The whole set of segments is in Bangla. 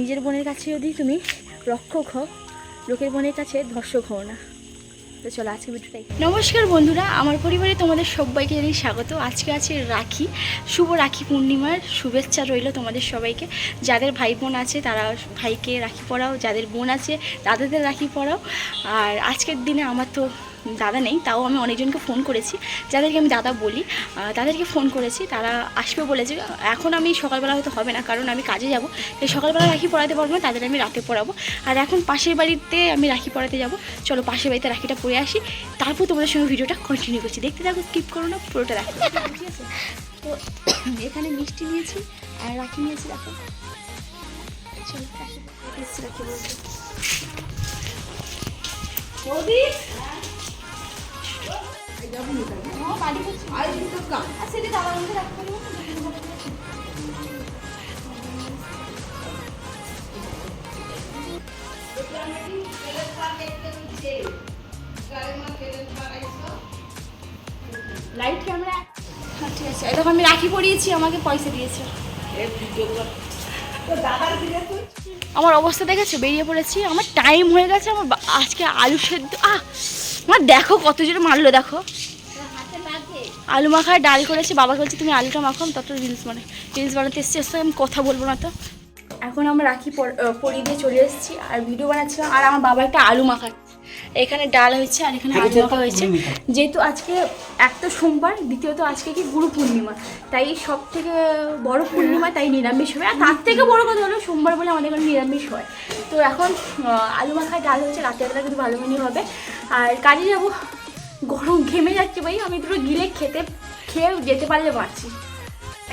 নিজের বোনের কাছে যদি তুমি রক্ষক হও, লোকের বোনের কাছে ধর্ষক হও না। তো চলো আজকে ভিডিওটাই। নমস্কার বন্ধুরা, আমার পরিবারে তোমাদের সবাইকে জানি স্বাগত। আজকে আছে রাখি, শুভ রাখি পূর্ণিমার শুভেচ্ছা রইল তোমাদের সবাইকে। যাদের ভাই বোন আছে, তারা ভাইকে রাখি পড়াও যাদের বোন আছে দাদাদের রাখি পড়াও আর আজকের দিনে আমার তো দাদা নেই, তাও আমি অনেকজনকে ফোন করেছি। যাদেরকে আমি দাদা বলি তাদেরকে ফোন করেছি, তারা আসবে বলেছে এখন আমি সকালবেলা হয়তো হবে না, কারণ আমি কাজে যাব। তাই সকালবেলা রাখি পড়াতে পারব না, তাদের আমি রাতে পড়াবো। আর এখন পাশের বাড়িতে আমি রাখি পড়াতে যাব। চলো পাশের বাড়িতে রাখিটা পরে আসি। তারপর তোমাদের সঙ্গে ভিডিওটা কন্টিনিউ করছি। দেখতে থাকো স্কিপ করো না, পুরোটা দেখো। ঠিক আছে তো এখানে মিষ্টি নিয়েছি আর রাখি নিয়েছি, দেখো। চলো, রাখি রাখি বলতে লাইট ক্যামেরা ঠিক আছে। এই আমি রাখি পরিয়েছি, আমাকে পয়সা দিয়েছে। আমার অবস্থা দেখেছ? বেরিয়ে পড়েছি। আমার টাইম হয়ে গেছে, আমার আজকে আলু সেদ্ধ আহ! আমার দেখো কত জোরে মারলো, দেখো। আলু মাখায় ডাল করেছে বাবা বলছে তুমি আলুটা মাখো তত রিলস মানে রিলস বানাতে এসেছি এসে আমি কথা বলব না তো। এখন আমরা রাখি পর- পরিয়ে দিয়ে চলে এসেছি আর ভিডিও বানাচ্ছিলাম আর আমার বাবা একটা আলু মাখাচ্ছে এখানে ডাল হয়েছে আর এখানে আলু মাখা হয়েছে। যেহেতু আজকে এক তো সোমবার দ্বিতীয়ত আজকে কি গুরু পূর্ণিমা তাই সব থেকে বড় পূর্ণিমা তাই নিরামিষ হবে। আর তার থেকে বড় কথা হলো সোমবার বলে আমাদের এখানে নিরামিষ হয়। তো এখন আলু মাখায় ডাল হচ্ছে রাতের বেলা কিন্তু ভালো মিনি হবে। আর কাজে যাব। গরম ঘেমে যাচ্ছে ভাই আমি দুটো গিলে খেতে খেয়ে যেতে পারলে পারছি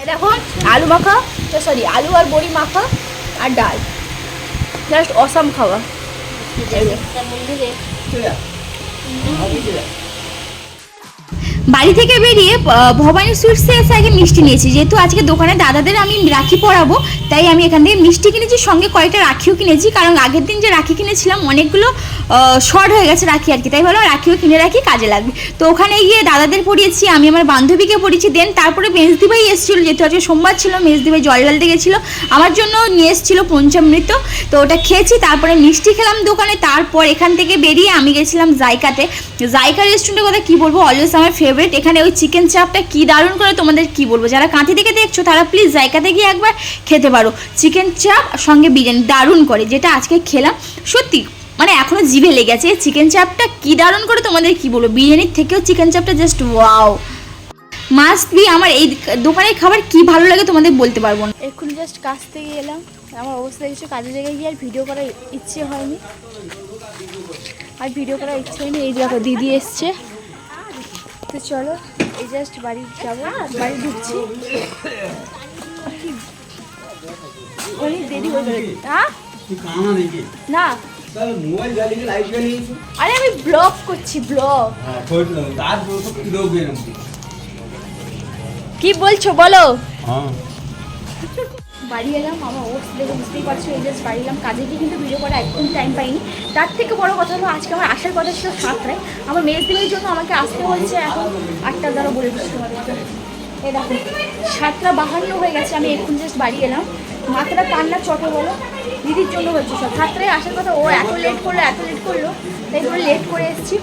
এই দেখো আলু মাখা তো সরি আলু আর বড়ি মাখা আর ডাল। জাস্ট অসাম খাওয়া। চলে যে। বাড়ি থেকে বেরিয়ে ভবানী সুইটসে এসে আগে মিষ্টি নিয়েছি। যেহেতু আজকে দোকানে দাদাদের আমি রাখি পরাবো, তাই আমি এখান থেকে মিষ্টি কিনেছি, সঙ্গে কয়েকটা রাখিও কিনেছি। কারণ আগের দিন যে রাখি কিনেছিলাম, অনেকগুলো শর্ট হয়ে গেছে রাখি আর কি। তাই ভাবলাম রাখিও কিনে রাখি, কাজে লাগবে। তো ওখানে গিয়ে দাদাদের পড়িয়েছি আমি আমার বান্ধবীকে পরিয়েছি। দেন তারপরে মেজদি ভাই এসেছিল, যেহেতু আজকে সোমবার ছিল মেজদি ভাই জল ঢালতে গেছিল। আমার জন্য নিয়ে এসেছিল পঞ্চামৃত। তো ওটা খেয়েছি, তারপরে মিষ্টি খেলাম দোকানে। তারপর এখান থেকে বেরিয়ে আমি গেছিলাম জায়কাতে জায়কা রেস্টুরেন্টের কথা কী বলব? অলওয়েজ আমার ফেভারিট এখানে ওই চিকেন চাপটা কি? দারুণ করে তোমাদের কি বলব? যারা কাঁথি থেকে দেখছ, তারা প্লিজ জায়গাতে গিয়ে একবার খেতে পারো। চিকেন চাপ সঙ্গে বিরিয়ানি, দারুণ করে। যেটা আজকে খেলাম, সত্যি মানে এখনও জিভে লেগেছে চিকেন চাপটা কি দারুণ করে তোমাদের কি বলব? বিরিয়ানির থেকেও চিকেন চাপটা জাস্ট ওয়াও মাস্ট বি আমার এই দোকানের খাবার কি ভালো লাগে তোমাদের বলতে পারব না। এক্ষুনি জাস্ট কাজ থেকে এলাম। আমার অবস্থা দেখছ কাজের জায়গায় গিয়ে আর ভিডিও করার ইচ্ছে হয়নি। আর ভিডিও করার ইচ্ছে হয়নি, এই দেখো, দিদি এসছে। তো চলো, এই জাস্ট বাড়ি যাব। বাড়ি ঢুকছি। অনেক দেরি হয়ে গেল। হ্যাঁ? না। আরে আমি ব্লগ করছি ব্লগ কি বলছো, বলো। হ্যাঁ। বাড়ি এলাম আমার অবস্থা দেখে বুঝতেই পারছ, এই জাস্ট বাড়ি এলাম। কাজে গিয়ে কিন্তু ভিডিও করা একদম টাইম পাইনি। তার থেকে বড় কথা হলো, আজকে আমার আসার কথা ছিল সাতটায়। আমার মেয়ের দিনের জন্য আমাকে আসতে হয়েছে এখন আটটার দ্বারা বলে দিচ্ছি। এই দেখো, সাতটা বাহান্ন হয়ে গেছে, আমি এখন জাস্ট বাড়ি এলাম। মাথাটা কান্না চটে বলো? দিদির জন্য হচ্ছে সব। সাতটায় আসার কথা, ও এত লেট করল, এত লেট করল, তাই বলে লেট করে এসেছি।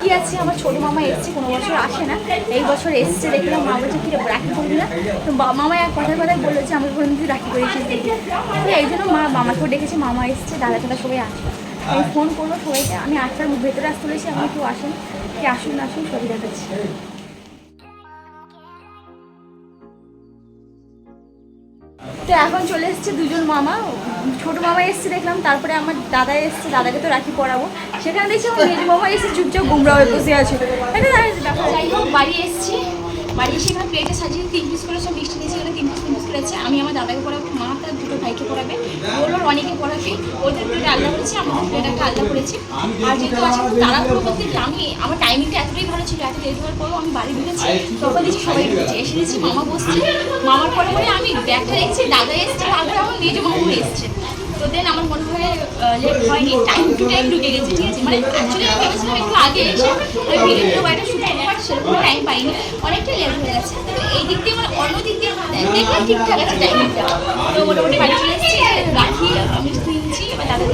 কি আছে? আমার ছোট মামা এসছে, কোনো বছর আসে না। এই বছর এসছে, দেখলাম মা বলছে কী রাখি করবি না? তো মামা এক কথা কথায় বলল যে, আমি বলুন তুই রাখি করেছিস দেখি তো এই জন্য মা মামাকেও ডেকেছে, মামা এসছে দাদা দাদা সবাই আসবে আমি ফোন করল সবাইকে, আমি আটটার ভেতরে আসতে বলেছি আমি কেউ আসেন। কে আসুন আসুন সবই দেখাচ্ছি। তো এখন চলে এসছে দুজন মামা। ছোট মামা এসছে দেখলাম, তারপরে আমার দাদা এসছে, দাদাকে তো রাখি পড়াবো সেখানে দেখছি আমার মেজ মামা এসে চুপচাপ গুমরা হয়ে বসে আছে। যাই হোক, বাড়ি এসছি। বাড়ি এসে এখানে প্লেটে সাজিয়ে তিন পিস করে সব মিষ্টি দিয়েছে তিন পিস পিস করেছে আমি আমার দাদাকে পড়াবো, মা তার দুটো ভাইকে পড়াবে বলল অনেকে পড়াবে, ওদের প্লেটে আলাদা করেছি আমাদের প্লেট একটা আলাদা করেছি। আর যেহেতু আজকে তাড়াহুড়ো করতে আমি, আমার টাইমিংটা এতটাই ভালো ছিল, এত দেরি হওয়ার পরেও আমি বাড়ি ঢুকেছি, তখন দেখছি সবাই ঢুকেছে এসে দেখছি মামা বসছে। মামার পরে পরে আমি ব্যাগটা দেখছি, দাদা এসছে তারপরে আমার মেজ মামু এসছে। তো দেন আমার মনে হয় লেট হয়নি টাইম টু টাইম ঢুকে গেছে, ঠিক আছে? মানে অ্যাকচুয়ালি বছর একটু আগে এসে আমি ভিডিও বাইরে শুট করতে পারছি সেরকম টাইম পাইনি অনেকটা লেট হয়ে গেছে তো এই দিক দিয়ে মানে অন্য দিক দিয়ে দেখলাম ঠিকঠাক আছে টাইমিংটা তো মোটামুটি বাড়ি চলে এসেছি রাখি আমি কিনছি এবার তাদের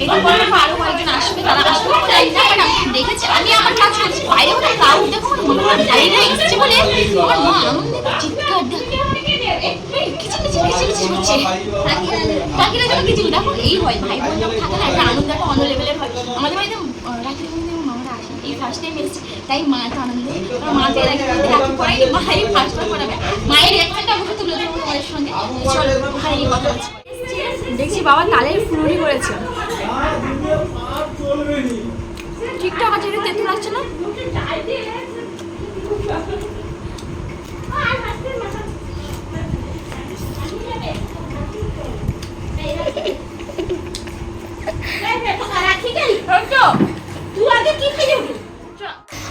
এই তো পরে আরও কয়েকজন আসবে তারা আসবে তাই না বাট দেখেছি আমি আমার কাজ করছি বাইরে কোথায় কাউ দেখো মনে হয় তাই না এসেছে বলে আমার মা আনন্দ চিৎকার দেখো এই হয় ভাই বোন থাকলে একটা আনন্দ একটা ফার্স্ট টাইম এসেছে তাই মা তো আনন্দ কারণ মা তো এর আগে কোনোদিন রাখি পড়ায়নি মাই ফার্স্ট টাইম পড়াবে মায়ের রিয়াকশনটা অবশ্যই তুলে ধরবো তোমাদের সঙ্গে চলো ওখানে গিয়ে কথা হচ্ছে দেখছি বাবা তালের ফুলুরি করেছে ঠিকঠাক আছে এটা তেঁতুল আসছে না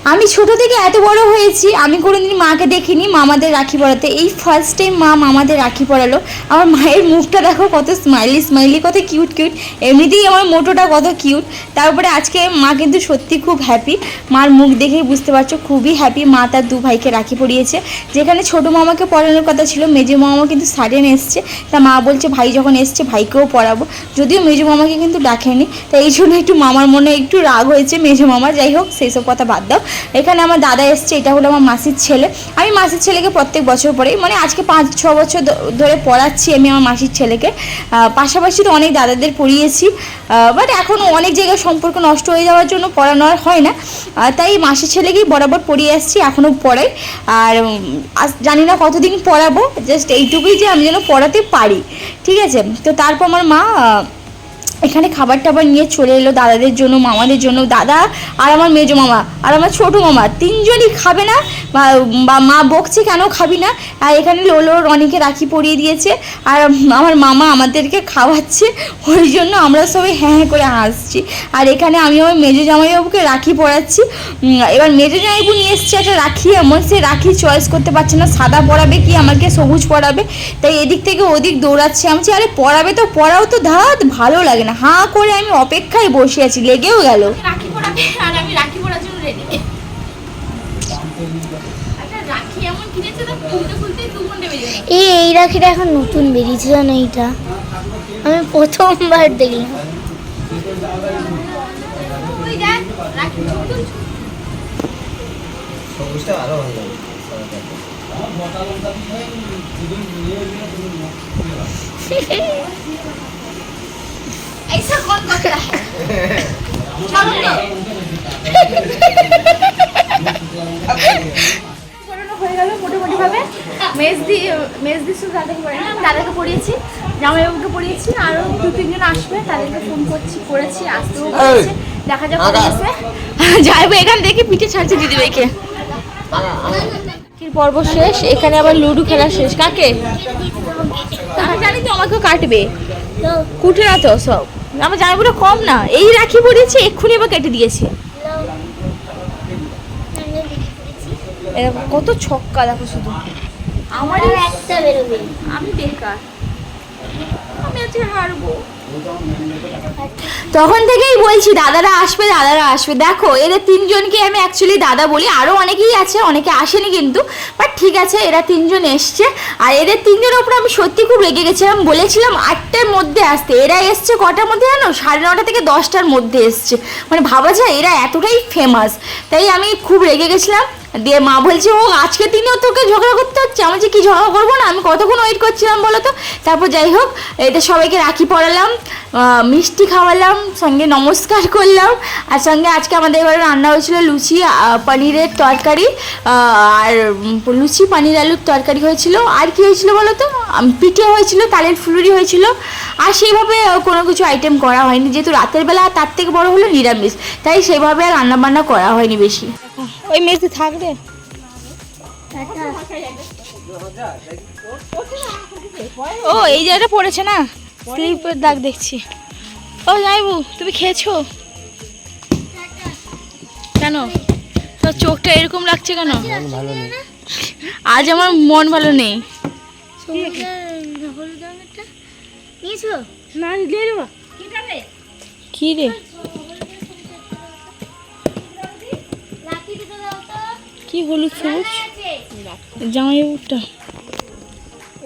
আমি ছোট থেকে এত বড় হয়েছি, আমি কোনোদিন মাকে দেখিনি, মামাদের রাখি পরাতে। এই ফার্স্ট টাইম মা মামাদের রাখি পরালো। আমার মায়ের মুখটা দেখো কত স্মাইলি স্মাইলি কত কিউট কিউট এমনিতেই আমার মোটোটা কত কিউট তারপরে আজকে মা কিন্তু সত্যি খুব হ্যাপি মার মুখ দেখেই বুঝতে পারছ, খুবই হ্যাপি মা তার দু ভাইকে রাখি পরিয়েছে। যেখানে ছোট মামাকে পড়ানোর কথা ছিল, মেজো মামা কিন্তু সাডেন এসছে। তা মা বলছে, ভাই যখন এসছে, ভাইকেও পড়াবো যদিও মেজো মামাকে কিন্তু ডাকেনি, তাই এই জন্য একটু মামার মনে একটু রাগ হয়েছে মেজো মামা যাই হোক, সেই সব কথা বাদ দাও। এখানে আমার দাদা এসছে, এটা হলো আমার মাসির ছেলে। আমি মাসির ছেলেকে প্রত্যেক বছর পরে মানে আজকে পাঁচ, ছ বছর ধরে পড়াচ্ছি আমি আমার মাসির ছেলেকে। পাশাপাশি তো অনেক দাদাদের পড়িয়েছি। বাট এখনও অনেক জায়গায় সম্পর্ক নষ্ট হয়ে যাওয়ার জন্য পড়ানো আর হয় না। তাই মাসির ছেলেকেই বরাবর পড়িয়ে আসছি এখনও পড়াই। আর জানি না কতদিন পড়াবো জাস্ট এইটুকুই যে আমি যেন পড়াতে পারি। ঠিক আছে? তো তারপর আমার মা এখানে খাবার টাবার নিয়ে চলে এলো দাদাদের জন্য, মামাদের জন্য। দাদা আর আমার মেজো মামা আর আমার ছোটো মামা তিনজনই খাবে না? বা- মা বকছে কেন খাবি না? আর এখানে লোলো রনিকে রাখি পরিয়ে দিয়েছে। আর আমার মামা আমাদেরকে খাওয়াচ্ছে। ওই জন্য আমরা সবাই হ্যাঁ হ্যাঁ করে হাসছি। আর এখানে আমি আমার মেজো জামাইবাবুকে রাখি পরাচ্ছি। এবার মেজো জামাইবাবু নিয়ে এসছে একটা রাখি। এমন সে রাখি চয়েস করতে পারছে না। সাদা পরাবে কি? আমাকে সবুজ পরাবে। তাই এদিক থেকে ওদিক দৌড়াচ্ছে। আমি আরে পরাবে তো, পরাও তো ধাত, ভালো লাগে না। হাঁ করে আমি অপেক্ষায় বসে আছি লেগেও গেল। রাখি আর আমি রাখি পরার জন্য রেডি বেরিয়ে গেল। এই এই রাখিটা এখন নতুন বেরিয়েছে জানো এইটা? আমি প্রথমবার দেখলাম। দেখ সবুজটা আরও ভালো লাগে। ऐसा कौन करता है चलो तो পড়ানো হয়ে গেল মোটামুটিভাবে মেজদি মেজদি শুধু দাদাকে পড়ে না আমি দাদাকে পড়িয়েছি জামাইবাবুকে পড়িয়েছি আরও দু তিনজন আসবে তাদেরকে ফোন করছি করেছি আসতেও বলেছে দেখা যাক কবে আসে যাইবো এখান থেকে পিঠে ছাড়ছে দিদিভাইকে আজকের পর্ব শেষ এখানে আবার লুডো খেলা শেষ কাকে আমি জানি তো আমাকেও কাটবে তো কুটে না তো সব আমার জামাগুলো কম না। এই রাখি পড়েছে এক্ষুনি আবার কেটে দিয়েছে। এরকম কত ছক্কা দেখো শুধু। আমার একটা বেরোবে। আমি বেকার। আমি আজকে হারবো। তখন থেকেই বলছি, দাদারা আসবে দাদারা আসবে। দেখো, এদের তিনজনকে আমি অ্যাকচুয়ালি দাদা বলি। আরও অনেকেই আছে, অনেকে আসেনি কিন্তু বাট ঠিক আছে, এরা তিনজন এসছে। আর এদের তিনজনের উপর আমি সত্যি খুব রেগে গেছিলাম বলেছিলাম আটটার মধ্যে আসতে। এরা এসছে কটার মধ্যে জানো? সাড়ে নটা থেকে দশটার মধ্যে এসছে। মানে ভাবা যায়, এরা এতটাই ফেমাস তাই আমি খুব রেগে গেছিলাম। দিয়ে মা বলছে, ও, আজকে দিনেও তোকে ঝগড়া করতে হচ্ছে। আমি যে কি ঝগড়া করব না? আমি কতক্ষণ ওয়েট করছিলাম বলো তো? তারপর যাই হোক এদের সবাইকে রাখি পড়ালাম মিষ্টি খাওয়ালাম, সঙ্গে নমস্কার করলাম। আর সঙ্গে আজকে আমাদের এবারে রান্না হয়েছিল লুচি পনিরের তরকারি আর লুচি, পনির, আলুর তরকারি হয়েছিল। আর কি হয়েছিল বলো তো? পিঠে হয়েছিল, তালের ফুলুরি হয়েছিল। আর সেইভাবে কোনো কিছু আইটেম করা হয়নি। যেহেতু রাতের বেলা তার থেকে বড় হলো নিরামিষ, তাই সেইভাবে আর রান্না বান্না করা হয়নি বেশি। ওই মেজে থাকবে? ও এই জায়গাটা পড়েছে না? স্লিপের দাগ দেখছি। ও যাইবু তুমি খেয়েছো? কেন? তোর চোখটা এরকম লাগছে কেন? আজ আমার মন ভালো নেই। কি রে? কি হলুদ সবুজ? জামাইবাবুটা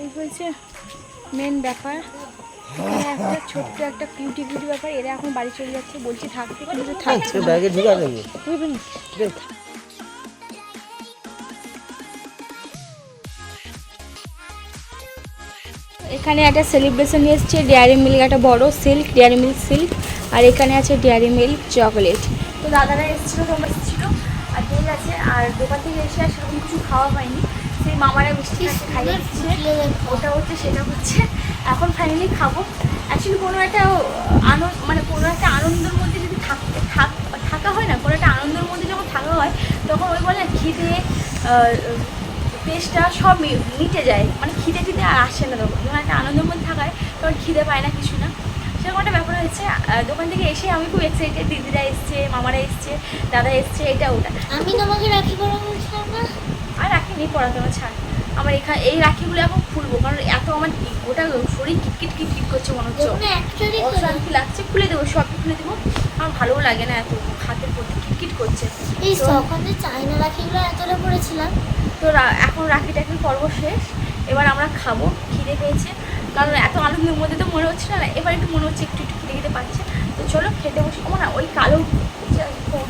এই হয়েছে মেন ব্যাপার। ছোট্ট একটা ব্যাপার এরা এখন বাড়ি চলে যাচ্ছে। বলছি থাকছে এখানে একটা সেলিব্রেশন এসছে ডেয়ারি মিল্ক একটা বড় সিল্ক ডেয়ারি মিল্ক সিল্ক আর এখানে আছে ডেয়ারি মিল্ক চকলেট তো দাদারা এসছিল তোমরা আর দোকান থেকে এসে আর সেরকম কিছু খাওয়া হয়নি। সেই মামারা মিষ্টি আছে খাই দিচ্ছে। ওটা হচ্ছে, সেটা হচ্ছে। এখন ফাইনালি খাব। অ্যাকচুয়ালি কোনো একটা আনন্দ মানে কোনো একটা আনন্দের মধ্যে যদি থাকতে থাক, থাকা হয় না, কোনো একটা আনন্দের মধ্যে যখন থাকা হয়, তখন ওই বলে খিদে পেস্টটা সব মিটে যায়। মানে খিদে খিদে আর আসে না তখন। যখন একটা আনন্দের মধ্যে থাকায়, তখন খিদে পায় না কিছু না। সেরকম একটা ব্যাপার হয়েছে। দোকান থেকে এসে আমি খুব এক্সাইটেড দিদিরা এসছে মামারা এসছে দাদা এসছে এটা ওটা। আমি তোমাকে রাখি পরা বলছিলাম না? আর রাখি নেই পড়াতে আমার ছাড়। আমার এখানে এই রাখিগুলো এখন খুলবো কারণ এত আমার গোটা শরীর কিটকিট কিটকিট করছে মনে হচ্ছে। অশান্তি লাগছে খুলে দেবো সবই খুলে দেবো। আমার ভালোও লাগে না এত হাতের প্রতি কিটকিট করছে। এই যে চাইনা রাখিগুলো এতটা পড়েছিলাম। তো এখন রাখি টাকির পর্ব শেষ। এবার আমরা খাব খিদে পেয়েছে। কারণ এত আনন্দের মধ্যে তো মনে হচ্ছে না এবার একটু মনে হচ্ছে, একটু একটু খেতে খেতে পাচ্ছে। তো চলো খেতে বসে। ও না, ওই কালো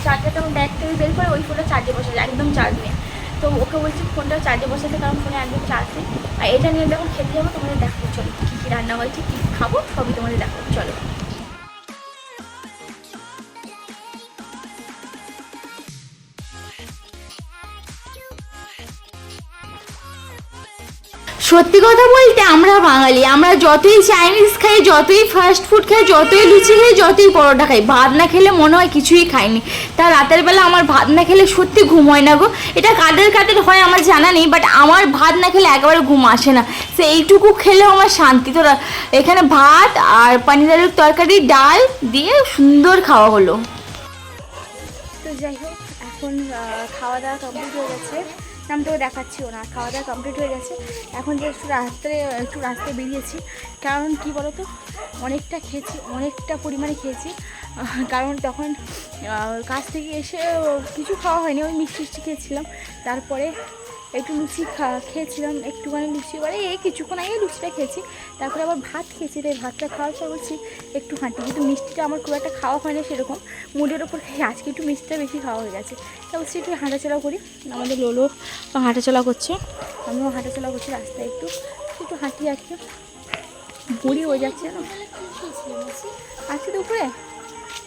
চার্জারটা আমার ব্যাগ থেকে বের করে ওই ফোনটা চার্জে বসে একদম চার্জ নেই। তো ওকে বলছি ফোনটা চার্জে বসাতে, কারণ ফোনে একদম চার্জ নেই। আর এটা নিয়ে যখন খেতে যাব, তোমাদের দেখো চলো কী কী রান্না হয়েছে, কী খাব, সবই তোমাদের দেখো চলো। সত্যি কথা বলতে আমরা বাঙালি, আমরা যতই চাইনিজ খাই, যতই ফাস্ট ফুড খাই, যতই লুচি খাই, যতই পরোটা খাই, ভাত না খেলে মনে হয় কিছুই খাইনি। তা রাতের বেলা আমার ভাত না খেলে সত্যি ঘুম হয় না গো। এটা কাদের কাদের হয় আমার জানা নেই বাট আমার ভাত না খেলে একেবারে ঘুম আসে না। সে এইটুকু খেলেও আমার শান্তি। তো এখানে ভাত আর পানির আলুর তরকারি, ডাল দিয়ে সুন্দর খাওয়া হলো। তো যাই হোক, এখন খাওয়া দাওয়া কমপ্লিট হয়ে গেছে। নাম তো দেখাচ্ছিও না খাওয়া দাওয়া কমপ্লিট হয়ে গেছে। এখন যে একটু রাস্তায় একটু রাস্তায় বেরিয়েছি, কারণ কি বলো তো অনেকটা খেয়েছি, অনেকটা পরিমাণে খেয়েছি। কারণ তখন কাজ থেকে এসে কিছু খাওয়া হয়নি, ওই মিষ্টি মিষ্টি খেয়েছিলাম। তারপরে একটু লুচি খা, খেয়েছিলাম, একটুখানি লুচি। মানে এই কিছুক্ষণ আগে লুচিটা খেয়েছি, তারপরে আবার ভাত খেয়েছি, তাই ভাতটা খাওয়ার পর বলছি একটু হাঁটি কিন্তু মিষ্টিটা আমার খুব একটা খাওয়া হয় না সেরকম। মুডের ওপর খাই আজকে একটু মিষ্টিটা বেশি খাওয়া হয়ে গেছে। তা বলছি একটু হাঁটাচলা করি। আমাদের লোলো হাঁটাচলা করছে। আমিও হাঁটাচলা করছি রাস্তায় একটু। একটু হাঁটি আজকে বুড়ি হয়ে যাচ্ছে। না আজকে দুপুরে?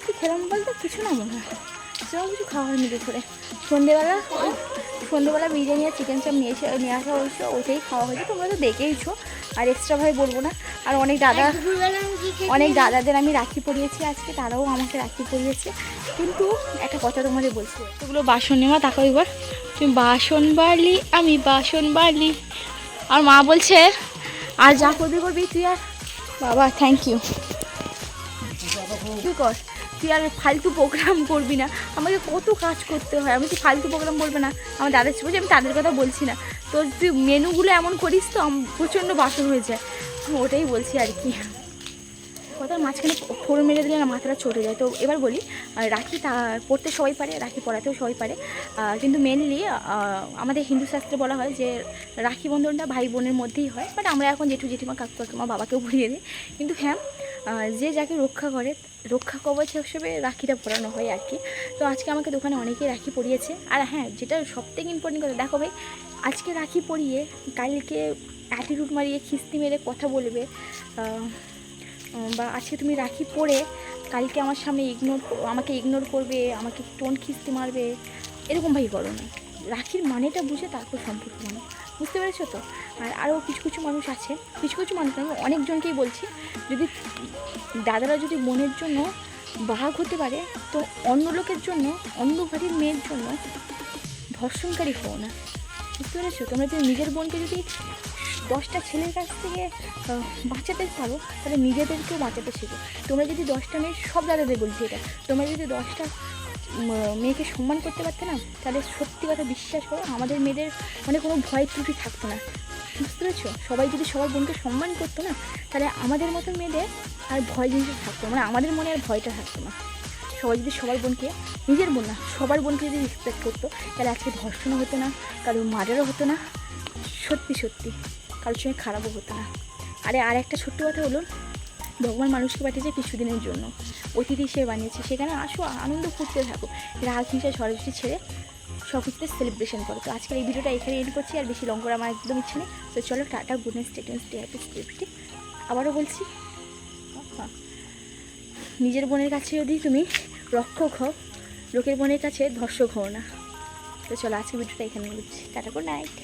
কি খেলাম বলতে? কিছু না মনে হয়। সেরকম কিছু খাওয়া হয়নি দুপুরে। সন্ধেবেলা ওই সন্ধেবেলা বিরিয়ানি আর চিকেন চাপ নিয়ে এসে নিয়ে আসা হয়েছে ওইটাই খাওয়া হয়েছে। তোমরা তো দেখেইছো আর এক্সট্রাভাবে বলব না। আর অনেক দাদা? অনেক দাদাদের আমি রাখি পরিয়েছি আজকে তারাও আমাকে রাখি পরিয়েছে। কিন্তু একটা কথা তোমাদের বলছি এগুলো বাসন নেওয়া তাকে এবার তুমি বাসন বাড়লি আমি বাসন বাড়লি আর মা বলছে আর যা করবি করবি তুই আর বাবা থ্যাংক ইউ তুই কর? তুই আর ফালতু প্রোগ্রাম করবি না। আমাকে কত কাজ করতে হয়। আমি কি ফালতু প্রোগ্রাম করবে না? আমার দাদার বলছি, আমি তাদের কথা বলছি না। তো তুই মেনুগুলো এমন করিস তো প্রচণ্ড বাসন হয়ে যায়। ওটাই বলছি আর কি। কথার মাঝখানে ফোড়ন মেরে দিলে না মাথাটা চটে যায়। তো এবার বলি রাখি তা পড়তে সবাই পারে, রাখি পড়াতেও সবাই পারে। কিন্তু মেনলি আমাদের হিন্দু শাস্ত্রে বলা হয় যে রাখি বন্ধনটা ভাই বোনের মধ্যেই হয়। বাট আমরা এখন জেঠু জেঠিমা, কাকু কাকিমা, বাবাকেও পড়িয়ে দিই। কিন্তু হ্যাঁ যে যাকে রক্ষা করে, রক্ষা কবচ হিসেবে রাখিটা পরানো হয় আর কি। তো আজকে আমাকে দোকানে অনেকেই রাখি পরিয়েছে। আর হ্যাঁ যেটা সব থেকে ইম্পর্টেন্ট কথা, দেখো ভাই, আজকে রাখি পরিয়ে কালকে অ্যাটিটিউড মারিয়ে খিস্তি মেরে কথা বলবে বা আজকে তুমি রাখি পরে কালকে আমার সামনে ইগনোর আমাকে ইগনোর করবে, আমাকে টোন খিস্তি মারবে, এরকম ভাই করো না। রাখির মানেটা বুঝে তারপর সম্পর্ক মানো বুঝতে পেরেছ তো? আর আরও কিছু কিছু মানুষ আছে। কিছু কিছু মানুষ আমি অনেকজনকেই বলছি, যদি দাদারা যদি বোনের জন্য বাঘ হতে পারে, তো অন্য লোকের জন্য, অন্য বাড়ির মেয়ের জন্য ধর্ষণকারী হও না। বুঝতে পেরেছ? তোমরা যদি নিজের বোনকে যদি দশটা ছেলের কাছ থেকে বাঁচাতে পারো, তাহলে নিজেদেরকেও বাঁচাতে শেখো। তোমরা যদি দশটা মেয়ে, সব দাদাদের বলছি এটা, তোমরা যদি দশটা মেয়েকে সম্মান করতে পারতে না, তাহলে সত্যি কথা বিশ্বাস করো, আমাদের মেয়েদের মানে কোনো ভয় ত্রুটি থাকতো না। বুঝতে পেরেছ? সবাই যদি সবার বোনকে সম্মান করতো না, তাহলে আমাদের মতো মেয়েদের আর ভয় জিনিসটা থাকতো মানে আমাদের মনে আর ভয়টা থাকতো না। সবাই যদি সবার বোনকে, নিজের বোন না, সবার বোনকে যদি রেসপেক্ট করতো, তাহলে আজকে ধর্ষণও হতো না কারোর মার্ডারও হতো না। সত্যি সত্যি। কারোর সঙ্গে খারাপও হতো না। আরে, আর একটা ছোট্ট কথা হলো ভগবান মানুষকে পাঠিয়েছে কিছুদিনের জন্য। অতিথি হিসেবে বানিয়েছে। সেখানে আসো, আনন্দ ফুটতে থাকো। রাগ হিংসা সরস্বতী ছেড়ে সব কিছুতে সেলিব্রেশন করো। তো আজকের এই ভিডিওটা এখানে এন্ড করছি, আর বেশি লং করে আমার একদম ইচ্ছে নেই। তো চলো টাটা গুড নাইট স্টেটেন্স ডে হ্যাপি সেলিব্রিটি আবারও বলছি। নিজের বোনের কাছে যদি তুমি রক্ষক হও, লোকের বোনের কাছে ধর্ষক হও না। তো চলো আজকে ভিডিওটা এখানে বলছি টাটা গুড নাইট